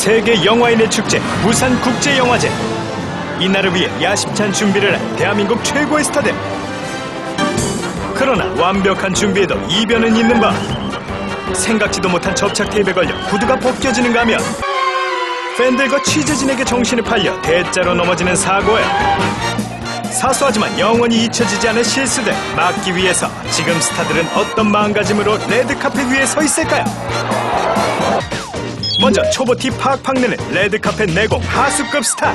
세계 영화인의 축제 부산 국제 영화제. 이날을 위해 야심찬 준비를 한 대한민국 최고의 스타들. 그러나 완벽한 준비에도 이변은 있는 바. 생각지도 못한 접착 테이프에 걸려 구두가 벗겨지는가 하면 팬들과 취재진에게 정신을 팔려 대자로 넘어지는 사고에 사소하지만 영원히 잊혀지지 않은 실수들 막기 위해서 지금 스타들은 어떤 마음가짐으로 레드카펫 위에 서 있을까요? 먼저 초보티 팍팍 내는 레드카펫 내공 하수급 스타.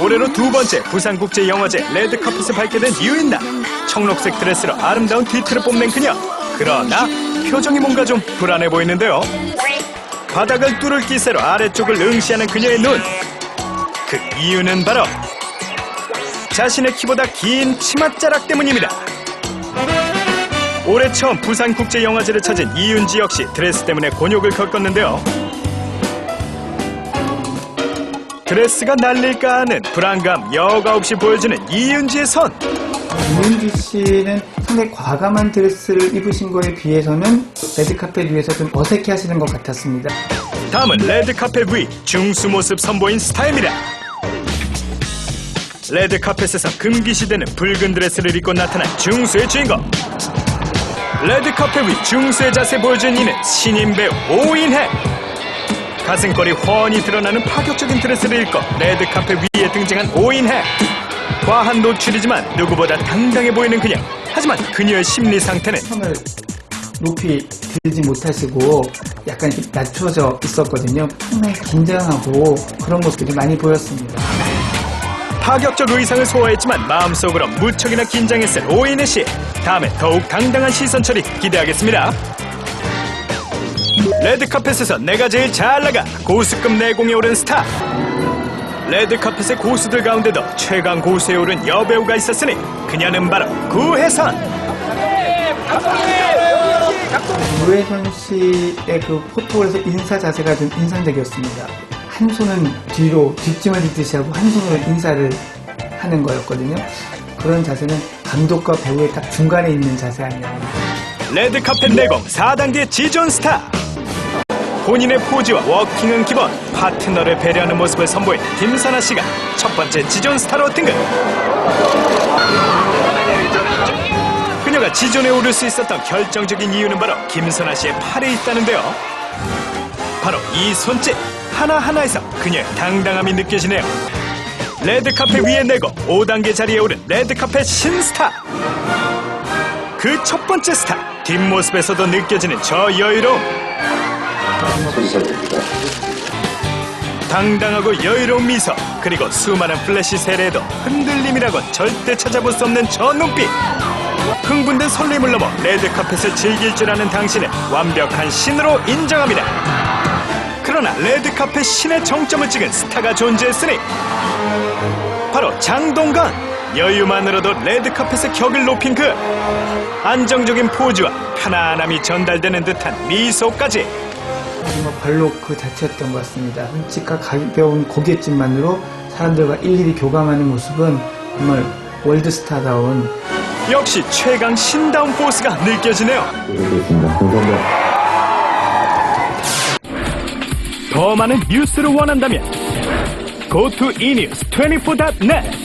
올해로 두 번째 부산국제영화제 레드카펫을 밟게 된 이유인다 청록색 드레스로 아름다운 뒤틀을 뽐낸 그녀. 그러나 표정이 뭔가 좀 불안해 보이는데요. 바닥을 뚫을 기세로 아래쪽을 응시하는 그녀의 눈. 그 이유는 바로 자신의 키보다 긴 치맛자락 때문입니다 올해 처음 부산국제영화제를 찾은 이윤지 역시 드레스 때문에 곤욕을 겪었는데요. 드레스가 날릴까 하는 불안감 여과 없이 보여주는 이윤지의 손 이윤지 씨는 상당히 과감한 드레스를 입으신 거에 비해서는 레드카펫 위에서 좀 어색해 하시는 것 같았습니다. 다음은 레드카펫 위 중수 모습 선보인 스타입니다. 레드카펫에서 금기시되는 붉은 드레스를 입고 나타난 중수의 주인공 레드카펫 위 중수의 자세 보여준 이는 신인 배우 오인혜 가슴골이 훤히 드러나는 파격적인 드레스를 입고 레드카펫 위에 등장한 오인혜 과한 노출이지만 누구보다 당당해 보이는 그녀 하지만 그녀의 심리 상태는 손을 높이 들지 못하시고 약간 이렇게 낮춰져 있었거든요. 상당히 긴장하고 그런 모습들이 많이 보였습니다. 파격적 의상을 소화했지만 마음속으로 무척이나 긴장했을 오인혜 씨. 다음에 더욱 당당한 시선 처리 기대하겠습니다. 레드카펫에서 내가 제일 잘 나가 고수급 내공에 오른 스타. 레드카펫의 고수들 가운데도 최강 고수에 오른 여배우가 있었으니 그녀는 바로 구혜선. 노혜선 씨의 그 포토에서 인사 자세가 좀 인상적이었습니다. 한 손은 뒤로 뒷짐을 짓듯이 하고 한 손으로 인사를 하는 거였거든요. 그런 자세는 감독과 배우의 딱 중간에 있는 자세 아니에요. 레드카펫 내공 4단계 지존 스타 본인의 포즈와 워킹은 기본 파트너를 배려하는 모습을 선보인 김선아 씨가 첫 번째 지존 스타로 등극 그녀가 지존에 오를 수 있었던 결정적인 이유는 바로 김선아 씨의 팔에 있다는데요 바로 이 손짓 하나하나에서 그녀의 당당함이 느껴지네요. 레드카펫 위에 내고 5단계 자리에 오른 레드카펫 신스타. 그 첫 번째 스타 뒷모습에서도 느껴지는 저 여유로움. 당당하고 여유로운 미소 그리고 수많은 플래시 세례에도 흔들림이라곤 절대 찾아볼 수 없는 저 눈빛. 흥분된 설렘을 넘어 레드카펫을 즐길 줄 아는 당신은 완벽한 신으로 인정합니다 그러나 레드카펫 신의 정점을 찍은 스타가 존재했으니 바로 장동건 여유만으로도 레드카펫의 격을 높인 그 안정적인 포즈와 편안함이 전달되는 듯한 미소까지 정말 발록 그 자체였던 것 같습니다. 흠칫과 가벼운 고갯짓만으로 사람들과 일일이 교감하는 모습은 정말 월드스타다운 역시 최강 신다운 포스가 느껴지네요 되겠습니다. 감사합니다. 더 많은 뉴스를 원한다면 go to enews24.net